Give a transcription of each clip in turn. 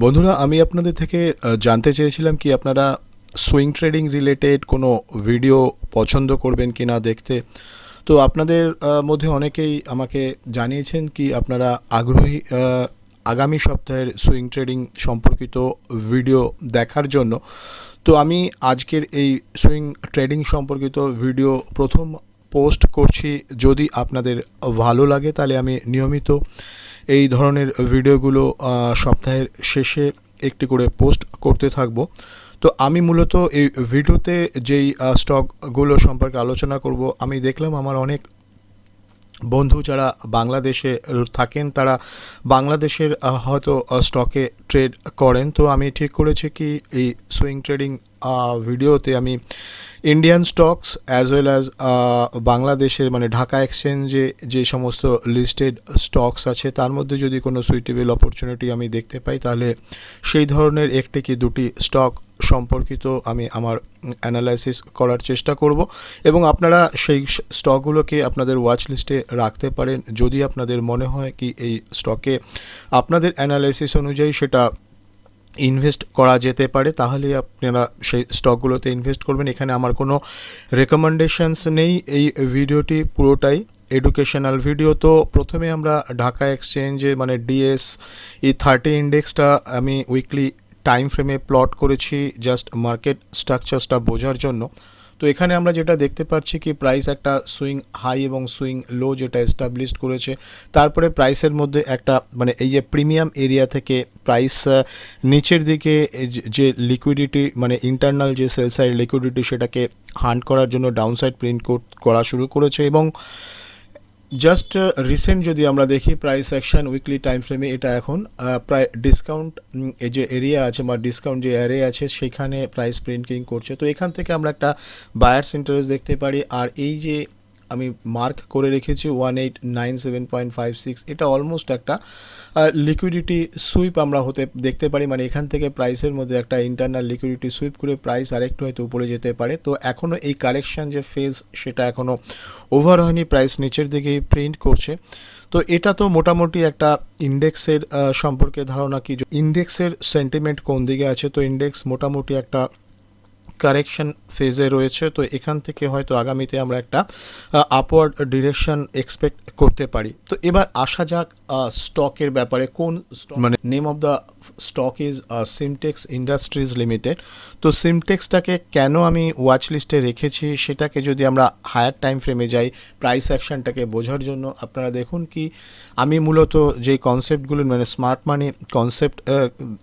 বন্ধুরা, আমি আপনাদের থেকে জানতে চেয়েছিলাম কি আপনারা সুইং ট্রেডিং রিলেটেড কোনো ভিডিও পছন্দ করবেন কি না দেখতে। তো আপনাদের মধ্যে অনেকেই আমাকে জানিয়েছেন কি আপনারা আগ্রহী আগামী সপ্তাহের সুইং ট্রেডিং সম্পর্কিত ভিডিও দেখার জন্য। তো আমি আজকের এই সুইং ট্রেডিং সম্পর্কিত ভিডিও প্রথম পোস্ট করছি। যদি আপনাদের ভালো লাগে, তাহলে আমি নিয়মিত এই ধরনের ভিডিওগুলো সপ্তাহের শেষে একটি করে পোস্ট করতে থাকব। তো আমি মূলত এই ভিডিওতে যেই স্টকগুলো সম্পর্কে আলোচনা করব, আমি দেখলাম আমার অনেক বন্ধু যারা বাংলাদেশে থাকেন, তারা বাংলাদেশের হয়তো স্টকে ট্রেড করেন। তো আমি ঠিক করেছি কি, এই সুইং ট্রেডিং ভিডিওতে আমি Indian stocks as well as বাংলাদেশের মানে ঢাকা এক্সচেঞ্জে যে সমস্ত লিস্টেড স্টকস আছে, তার মধ্যে যদি কোনো সুইটেবল অপরচুনিটি আমি দেখতে পাই, তাহলে সেই ধরনের একটি কি দুটি স্টক সম্পর্কিত আমি আমার অ্যানালাইসিস করার চেষ্টা করব। এবং আপনারা সেই স্টকগুলোকে আপনাদের ওয়াচ লিস্টে রাখতে পারেন। যদি আপনাদের মনে হয় কি এই স্টকে আপনাদের অ্যানালাইসিস অনুযায়ী সেটা ইনভেস্ট করা যেতে পারে, তাহলে আপনারা সেই স্টকগুলোতে ইনভেস্ট করবেন। এখানে আমার কোনো রেকমেন্ডেশনস নেই। এই ভিডিওটি পুরোটাই এডুকেশনাল ভিডিও তো প্রথমে আমরা ঢাকা এক্সচেঞ্জে মানে ডিএস ই থার্টি ইন্ডেক্সটা আমি উইকলি টাইম ফ্রেমে প্লট করেছি জাস্ট মার্কেট স্ট্রাকচারসটা বোঝার জন্য। তো এখানে আমরা যেটা দেখতে পাচ্ছি কি প্রাইস একটা সুইং হাই এবং সুইং লো যেটা এস্টাবলিশড করেছে, তারপরে প্রাইসের মধ্যে একটা মানে এই যে প্রিমিয়াম এরিয়া থেকে প্রাইস নিচের দিকে যে- লিকুইডিটি মানে ইন্টারনাল যে সেল সাইড লিকুইডিটি সেটাকে হান্ট করার জন্য ডাউন সাইড প্রিন্ট করা শুরু করেছে এবং জাস্ট রিসেন্ট যদি আমরা দেখি প্রাইস অ্যাকশন উইকলি টাইম ফ্রেমে এটা এখন প্রায় ডিসকাউন্ট যে এরিয়া আছে বা ডিসকাউন্ট যে এরিয়া আছে, সেখানে প্রাইস প্রিন্টিং করছে। তো এখান থেকে আমরা একটা বায়ার্স ইন্টারেস্ট দেখতে পারি। আর এই যে আমি মার্ক করে রেখেছি one eight nine seven point five six এটা অলমোস্ট একটা লিকুইডিটি সুইপ আমরা হতে, দেখতে পারি। মানে এখান থেকে প্রাইসের মধ্যে একটা ইন্টারনাল লিকুইডিটি সুইপ করে প্রাইস আরেকটু হয়তো উপরে যেতে পারে। তো এখনও এই কারেকশন যে ফেজ সেটা এখনও ওভার হয়নি। প্রাইস নিচের দিকেই প্রিন্ট করছে। তো এটা তো মোটামুটি একটা ইন্ডেক্সের সম্পর্কে ধারণা কি? ইন্ডেক্সের সেন্টিমেন্ট কোন দিকে আছে? তো ইন্ডেক্স মোটামুটি একটা কারেকশন ফেজে রয়েছে তো এখান থেকে হয়তো আগামীতে আমরা একটা আপওয়ার্ড ডিরেকশন এক্সপেক্ট করতে পারি। তো এবার আসা যাক স্টকের ব্যাপারে কোন মানে name of the stock is Simtex industries limited তো সিমটেক্সটাকে কেন আমি ওয়াচ লিস্টে রেখেছি? সেটাকে যদি আমরা হায়ার টাইম ফ্রেমে যাই প্রাইস অ্যাকশনটাকে বোঝার জন্য, আপনারা দেখুন কি, আমি মূলত যে কনসেপ্টগুলো মানে স্মার্ট মানি কনসেপ্ট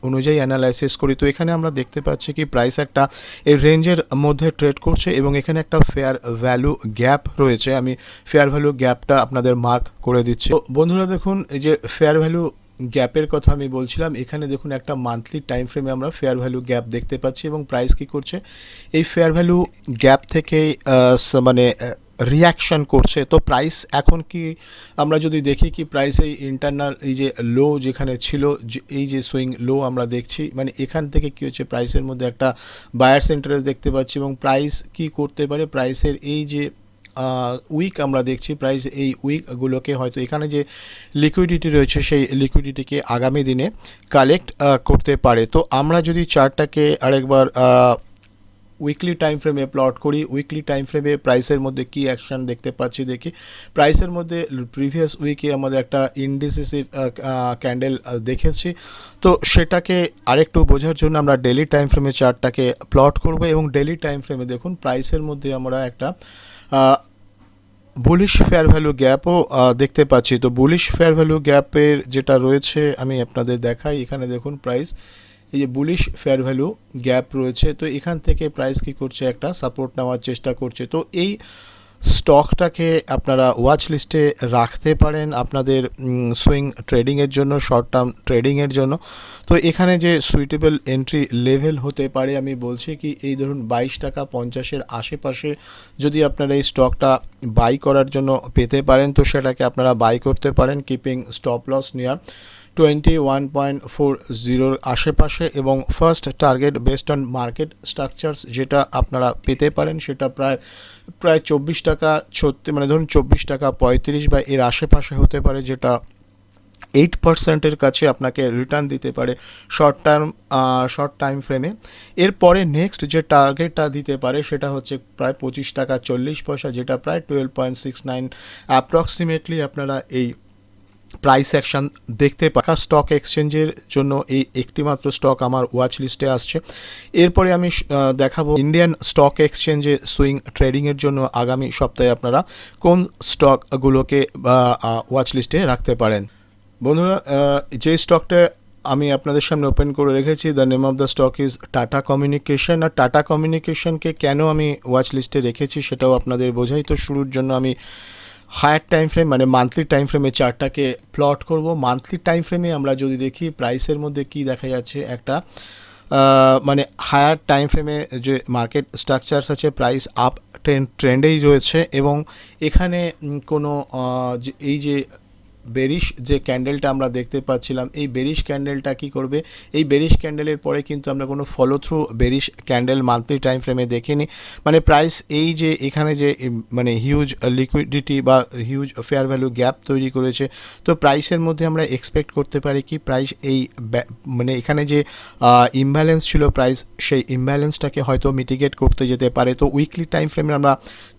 অনুযায়ী অ্যানালাইসিস করি, তো এখানে আমরা দেখতে পাচ্ছি কি প্রাইস একটা এই রেঞ্জের মধ্যে ট্রেড করছে এবং এখানে একটা ফেয়ার ভ্যালু গ্যাপ রয়েছে। আমি ফেয়ার ভ্যালু গ্যাপটা আপনাদের মার্ক করে দিচ্ছি। বন্ধুরা দেখুন যে ফেয়ার ভ্যালু গ্যাপের কথা আমি বলছিলাম, এখানে দেখুন একটা মান্থলি টাইম ফ্রেমে আমরা ফেয়ার ভ্যালু গ্যাপ দেখতে পাচ্ছি এবং প্রাইস কি করছে? এই ফেয়ার ভ্যালু গ্যাপ থেকে মানে রিয়াকশন করছে। তো প্রাইস এখন কি, আমরা যদি দেখি কি প্রাইস এই ইন্টারনাল এই যে লো যেখানে ছিল এই যে সুইং লো আমরা দেখছি মানে এখান থেকে কি হচ্ছে প্রাইসের মধ্যে একটা বায়ার্স ইন্টারেস্ট দেখতে পাচ্ছি এবং প্রাইস কি করতে পারে? প্রাইসের এই যে উইক আমরা দেখছি প্রাইস এই উইকগুলোকে হয়তো এখানে যে লিকুইডিটি রয়েছে সেই লিকুইডিটিকে আগামী দিনে কালেক্ট করতে পারে। তো আমরা যদি চার্টটাকে আরেকবার উইকলি টাইম ফ্রেমে প্লট করি উইকলি টাইম ফ্রেমে প্রাইসের মধ্যে কি অ্যাকশন দেখতে পাচ্ছি দেখি। প্রাইসের মধ্যে প্রিভিয়াস উইকে আমাদের একটা ইনডিসিসিভ ক্যান্ডেল দেখেছি। তো সেটাকে আরেকটু বোঝার জন্য আমরা ডেলি টাইম ফ্রেমে চার্টটাকে প্লট করব এবং ডেলি টাইম ফ্রেমে দেখুন প্রাইসের মধ্যে আমরা একটা বুলিশ ফেয়ার ভ্যালু গ্যাপও দেখতে পাচ্ছি। তো বুলিশ ফেয়ার ভ্যালু গ্যাপের যেটা রয়েছে, আমি আপনাদের দেখাই। এখানে দেখুন প্রাইস এই যে বুলিশ ফেয়ার ভ্যালু গ্যাপ রয়েছে। তো এখান থেকে প্রাইস কি করছে? একটা সাপোর্ট নেওয়ার চেষ্টা করছে। তো এই স্টকটাকে আপনারা ওয়াচ লিস্টে রাখতে পারেন আপনাদের সুইং ট্রেডিংয়ের জন্য শর্ট টার্ম ট্রেডিংয়ের জন্য। তো এখানে যে সুইটেবল এন্ট্রি লেভেল হতে পারে, আমি বলছি কি, এই ধরুন বাইশ টাকা পঞ্চাশের আশেপাশে যদি আপনারা এই স্টকটা বাই করার জন্য পেতে পারেন, তো সেটাকে আপনারা বাই করতে পারেন কিপিং স্টপ লস নেওয়ার টোয়েন্টি ওয়ান পয়েন্ট ফোর জিরোর আশেপাশে এবং first target based on market structures যেটা আপনারা পেতে পারেন, সেটা প্রায় প্রায় চব্বিশ টাকা, ছত্রিশ মানে ধরুন চব্বিশ টাকা পঁয়ত্রিশ বা এর আশেপাশে হতে পারে যেটা এইট পার্সেন্টের কাছে আপনাকে রিটার্ন দিতে পারে শর্ট টার্ম শর্ট টাইম ফ্রেমে এরপরে নেক্সট যে টার্গেটটা দিতে পারে সেটা হচ্ছে প্রায় পঁচিশ টাকা চল্লিশ পয়সা, যেটা প্রায় twelve point six nine approximately আপনারা এই প্রাইস অ্যাকশন দেখতে পাকা স্টক এক্সচেঞ্জের জন্য এই একটিমাত্র স্টক আমার ওয়াচ লিস্টে আসছে। এরপরে আমি দেখাবো ইন্ডিয়ান স্টক এক্সচেঞ্জে সুইং ট্রেডিংয়ের জন্য আগামী সপ্তাহে আপনারা কোন স্টকগুলোকে ওয়াচ লিস্টে রাখতে পারেন। বন্ধুরা যে স্টকটা আমি আপনাদের সামনে ওপেন করে রেখেছি the name of the stock is Tata communication আর টাটা কমিউনিকেশনকে কেন আমি ওয়াচ লিস্টে রেখেছি সেটাও আপনাদের বোঝাই। তো শুরুর জন্য আমি হায়ার টাইম ফ্রেম মানে মান্থলি টাইম ফ্রেমে চার্টটাকে প্লট করব। মান্থলি টাইম ফ্রেমে আমরা যদি দেখি প্রাইসের মধ্যে কি দেখা যাচ্ছে? একটা মানে হায়ার টাইম ফ্রেমে যে মার্কেট স্ট্রাকচার্স আছে প্রাইস আপ ট্রেন্ড ট্রেন্ডেই রয়েছে এবং এখানে কোনো এই যে বেরিশ যে ক্যান্ডেলটা আমরা দেখতে পাচ্ছিলাম, এই বেরিশ ক্যান্ডেলটা কি করবে? এই বেরিশ ক্যান্ডেলের পরে কিন্তু আমরা কোনো follow through bearish candle monthly time ফ্রেমে দেখিনি। মানে প্রাইস এই যে এখানে যে মানে হিউজ লিকুইডিটি বা হিউজ ফেয়ার ভ্যালু গ্যাপ তৈরি করেছে, তো প্রাইসের মধ্যে আমরা এক্সপেক্ট করতে পারি কি প্রাইস এই মানে এখানে যে ইমব্যালেন্স ছিল প্রাইস সেই ইমব্যালেন্সটাকে হয়তো মিটিগেট করতে যেতে পারে। তো উইকলি টাইম ফ্রেমে আমরা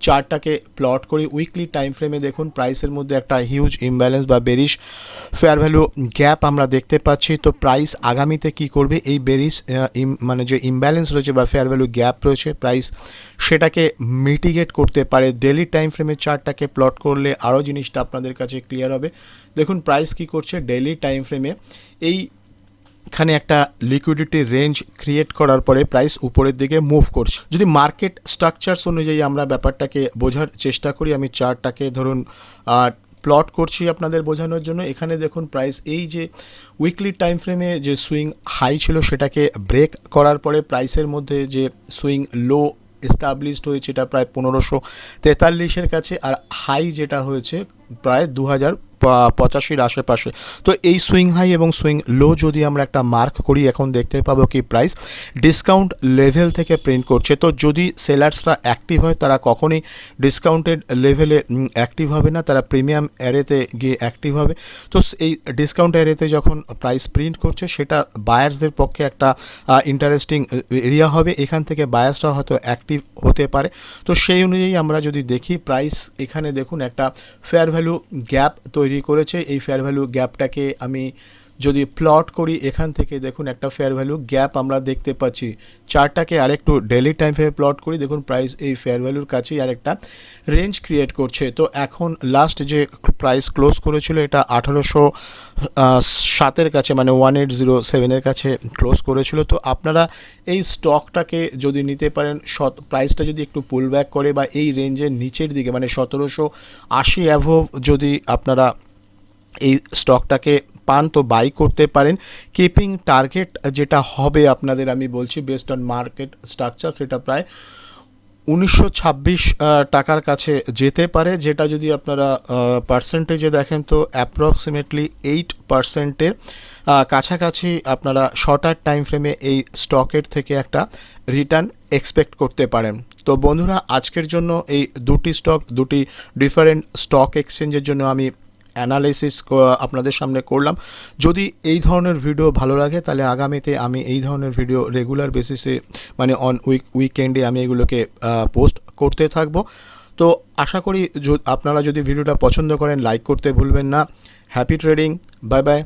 চার্টটাকে প্লট করি। উইকলি টাইম ফ্রেমে দেখুন প্রাইসের মধ্যে একটা হিউজ ইমব্যালেন্স বা বেরিশ ফেয়ার ভ্যালু গ্যাপ আমরা দেখতে পাচ্ছি। তো প্রাইস আগামীতে কি করবে? এই বেরিশ মানে যে ইমব্যালেন্স রয়েছে বা ফেয়ার ভ্যালু গ্যাপ রয়েছে প্রাইস সেটাকে মিটিগেট করতে পারে। ডেলি টাইম ফ্রেমের চার্টটাকে প্লট করলে আরও জিনিসটা আপনাদের কাছে ক্লিয়ার হবে। দেখুন প্রাইস কি করছে ডেলি টাইম ফ্রেমে এই এখানে একটা লিকুইডিটি রেঞ্জ ক্রিয়েট করার পরে প্রাইস উপরের দিকে মুভ করছে। যদি মার্কেট স্ট্রাকচারস অনুযায়ী আমরা ব্যাপারটাকে বোঝার চেষ্টা করি, আমি চার্টটাকে ধরুন প্লট করছি আপনাদের বোঝানোর জন্য। এখানে দেখুন প্রাইস এই যে উইকলি টাইম ফ্রেমে যে সুইং হাই ছিল সেটাকে ব্রেক করার পরে প্রাইসের মধ্যে যে সুইং লো এস্টাবলিশড হয়েছে, এটা প্রায় পনেরোশো তেতাল্লিশের কাছে, আর হাই যেটা হয়েছে, প্রায় দু হাজার পঁচাশির আশেপাশে। তো এই সুইং হাই এবং সুইং লো যদি আমরা একটা মার্ক করি, এখন দেখতে পাবো কি প্রাইস? ডিসকাউন্ট লেভেল থেকে প্রিন্ট করছে। তো যদি সেলার্সরা অ্যাক্টিভ হয়, তারা কখনোই ডিসকাউন্টেড লেভেলে অ্যাক্টিভ হবে না। তারা প্রিমিয়াম অ্যারেতে গিয়ে অ্যাক্টিভ হবে। তো এই ডিসকাউন্ট অ্যারেতে যখন প্রাইস প্রিন্ট করছে, সেটা বায়ার্সদের পক্ষে একটা ইন্টারেস্টিং এরিয়া হবে। এখান থেকে বায়ার্সরা হয়তো অ্যাক্টিভ হতে পারে। তো সেই অনুযায়ী আমরা যদি দেখি, প্রাইস এখানে দেখুন একটা ফেয়ার ভ্যালু গ্যাপ তৈরি করেছে এই ফেয়ার ভ্যালু গ্যাপটাকে আমি যদি প্লট করি এখান থেকে, দেখুন একটা ফেয়ার ভ্যালু গ্যাপ আমরা দেখতে পাচ্ছি। চার্টটাকে আরেকটু ডেলি টাইম ফ্রেমে প্লট করি, দেখুন প্রাইস এই ফেয়ার ভ্যালুর কাছেই আরেকটা রেঞ্জ ক্রিয়েট করছে। তো এখন লাস্ট যে প্রাইস ক্লোজ করেছিল, এটা আঠারোশো সাতের কাছে মানে ওয়ান এইট জিরো সেভেনের কাছে ক্লোজ করেছিল। তো আপনারা এই স্টকটাকে যদি নিতে পারেন শত প্রাইসটা যদি একটু পুল ব্যাক করে বা এই রেঞ্জের নিচের দিকে মানে সতেরোশো আশি অ্যাভোভ যদি আপনারা এই স্টকটাকে পান তো বাই করতে পারেন। কিপিং টার্গেট যেটা হবে আপনাদের আমি বলছি বেসড অন মার্কেট স্ট্রাকচার সেটা প্রায় উনিশশো ছাব্বিশ টাকার কাছে যেতে পারে, যেটা যদি আপনারা পার্সেন্টেজে দেখেন তো অ্যাপ্রক্সিমেটলি এইট পার্সেন্টের কাছাকাছি আপনারা শর্টার টাইম ফ্রেমে এই স্টকের থেকে একটা রিটার্ন এক্সপেক্ট করতে পারেন। তো বন্ধুরা, আজকের জন্য এই দুটি স্টক দুটি ডিফারেন্ট স্টক এক্সচেঞ্জের জন্য আমি অ্যানালাইসিস আপনাদের সামনে করলাম। যদি এই ধরনের ভিডিও ভালো লাগে, তাহলে আগামীতে আমি এই ধরনের ভিডিও রেগুলার বেসিসে মানে অন উইক উইকেন্ডে আমি এগুলোকে পোস্ট করতে থাকব। তো আশা করি আপনারা যদি ভিডিওটা পছন্দ করেন লাইক করতে ভুলবেন না। Happy trading bye bye